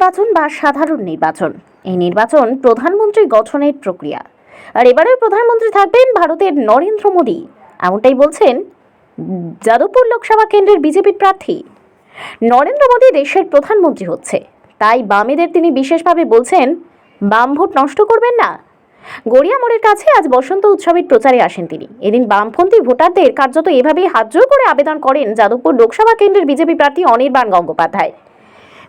নির্বাচন বা সাধারণ নির্বাচন? এই নির্বাচন প্রধানমন্ত্রী গঠনের প্রক্রিয়া। আর এবারের প্রধানমন্ত্রী থাকবেন ভারতের নরেন্দ্র মোদী। এমনটাই বলছেন যাদবপুর লোকসভা কেন্দ্রের বিজেপির প্রার্থী। নরেন্দ্র মোদী দেশের প্রধানমন্ত্রী হচ্ছে। তাই বামেদের তিনি বিশেষভাবে বলছেন, বাম ভোট নষ্ট করবেন না। গড়িয়া মোড়ের কাছে আজ বসন্ত উৎসবের প্রচারে আসেন তিনি। এদিন বামপন্থী ভোটারদের কার্যত এভাবেই হাতজোড় করে আবেদন করেন যাদবপুর লোকসভা কেন্দ্রের বিজেপি প্রার্থী অনির্বাণ গঙ্গোপাধ্যায়।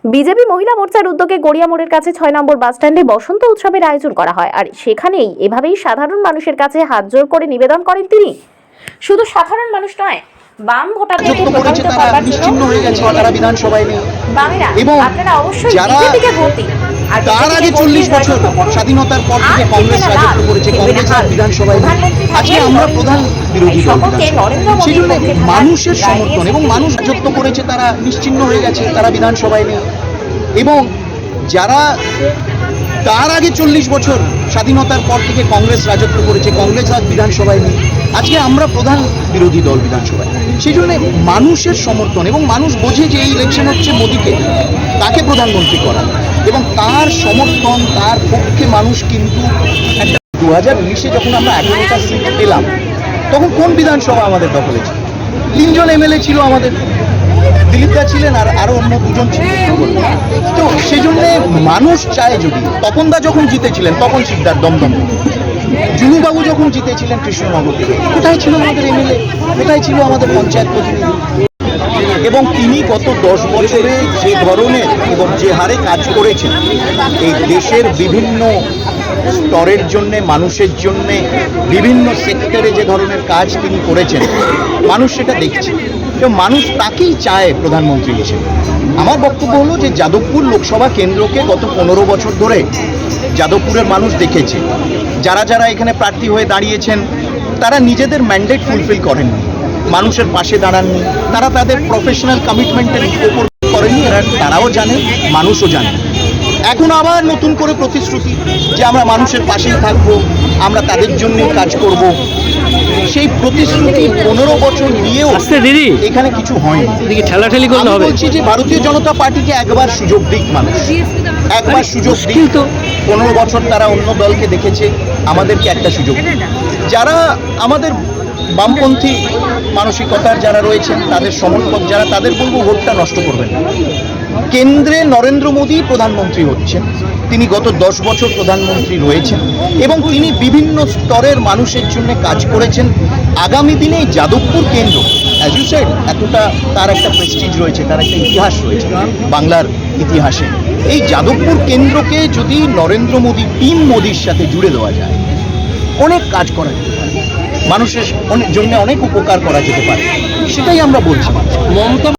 বিজেপি মহিলা মোর্চার উদ্যোগে গড়িয়া মোড়ের কাছে ছয় নম্বর বাসস্ট্যান্ডে বসন্ত উৎসবের আয়োজন করা হয়। আর সেখানেই এভাবেই সাধারণ মানুষের কাছে হাত জোর করে নিবেদন করেন তিনি। শুধু সাধারণ মানুষ নয় বাম ভোটারদেরকে প্রভাবিত করবার জন্য হয়ে বামেরা আপনারা অবশ্যই যারা বিজেপিকে ভোট দিন। আর তার আগে চল্লিশ বছর স্বাধীনতার পর থেকে কংগ্রেস রাজত্ব করেছে কংগ্রেস আর বিধানসভায় আজকে আমরা প্রধান। বিরোধী দল। সেই জন্য মানুষের সমর্থন এবং মানুষ রাজত্ব করেছে তারা নিশ্চিন্ন হয়ে গেছে তারা বিধানসভায় নেই এবং যারা তার আগে চল্লিশ বছর স্বাধীনতার পর থেকে কংগ্রেস রাজত্ব করেছে, কংগ্রেস আজ বিধানসভায় নেই। আজকে আমরা প্রধান বিরোধী দল বিধানসভায়। সেই জন্য মানুষের সমর্থন এবং মানুষ বোঝে যে এই ইলেকশন হচ্ছে মোদীকে, তাকে প্রধানমন্ত্রী করা। এবং তার সমর্থন, তার পক্ষে মানুষ কিন্তু একটা দু হাজার উনিশে যখন আমরা এগারোটা সিট পেলাম, তখন কোন বিধানসভা আমাদের দখলে ছিল? তিনজন এমএলএ ছিল আমাদের। দিলীপ দা ছিলেন আর আরও অন্য দুজন ছিলেন। তো মানুষ চায় যদি, তপনদা যখন জিতেছিলেন, তপন শিকদার দমদম। জুনুবাবু যখন জিতেছিলেন কৃষ্ণনগর থেকে কোথায় ছিল আমাদের এমএলএ কোথায় ছিল আমাদের পঞ্চায়েত প্রতিনিধি। এবং তিনি গত দশ বছরে যে ধরনের এবং যে হারে কাজ করেছেন, এই দেশের বিভিন্ন স্তরের জন্যে, মানুষের জন্যে, বিভিন্ন সেক্টরে যে ধরনের কাজ তিনি করেছেন, মানুষ সেটা দেখছে। তো মানুষ তাকেই চায় প্রধানমন্ত্রী হিসেবে। আমার বক্তব্য হলো যে যাদবপুর লোকসভা কেন্দ্রকে গত পনেরো বছর ধরে যাদবপুরের মানুষ দেখেছে। যারা যারা এখানে প্রার্থী হয়ে দাঁড়িয়েছেন, তারা নিজেদের ম্যান্ডেট ফুলফিল করেননি। মানুষের পাশে দাঁড়াননি। তারা তাদের প্রফেশনাল কমিটমেন্টের উপর করেননি। এরা তারাও জানে, মানুষও জানে। এখন আবার নতুন করে প্রতিশ্রুতি যে আমরা মানুষের পাশেই থাকব, আমরা তাদের জন্যই কাজ করব। সেই প্রতিশ্রুতি পনেরো বছর নিয়েও আসতে দিদি এখানে কিছু হয়নি এদিকে ঠেলাঠেলি করলে হবে বলছি যে ভারতীয় জনতা পার্টিকে একবার সুযোগ দিক মানুষ একবার সুযোগ দিক তো। পনেরো বছর তারা অন্য দলকে দেখেছে আমাদেরকে একটা সুযোগ দিক। যারা আমাদের বামপন্থী মানসিকতার যারা রয়েছেন তাদের সমর্থক যারা তাদের বলব ভোটটা নষ্ট করবেন। কেন্দ্রে নরেন্দ্র মোদী প্রধানমন্ত্রী হচ্ছেন। তিনি গত দশ বছর প্রধানমন্ত্রী রয়েছেন এবং তিনি বিভিন্ন স্তরের মানুষের জন্য কাজ করেছেন। আগামী দিনে যাদবপুর কেন্দ্র অ্যাজ ইউ সেড এতটা তার একটা প্রেস্টিজ রয়েছে, তার একটা ইতিহাস রয়েছে বাংলার ইতিহাসে। এই যাদবপুর কেন্দ্রকে যদি নরেন্দ্র মোদী টিম মোদির সাথে জুড়ে দেওয়া যায়, অনেক কাজ করা যেতে পারে। মানুষের জন্য অনেক উপকার করা যেতে পারে। সেটাই আমরা বলছি। মমতা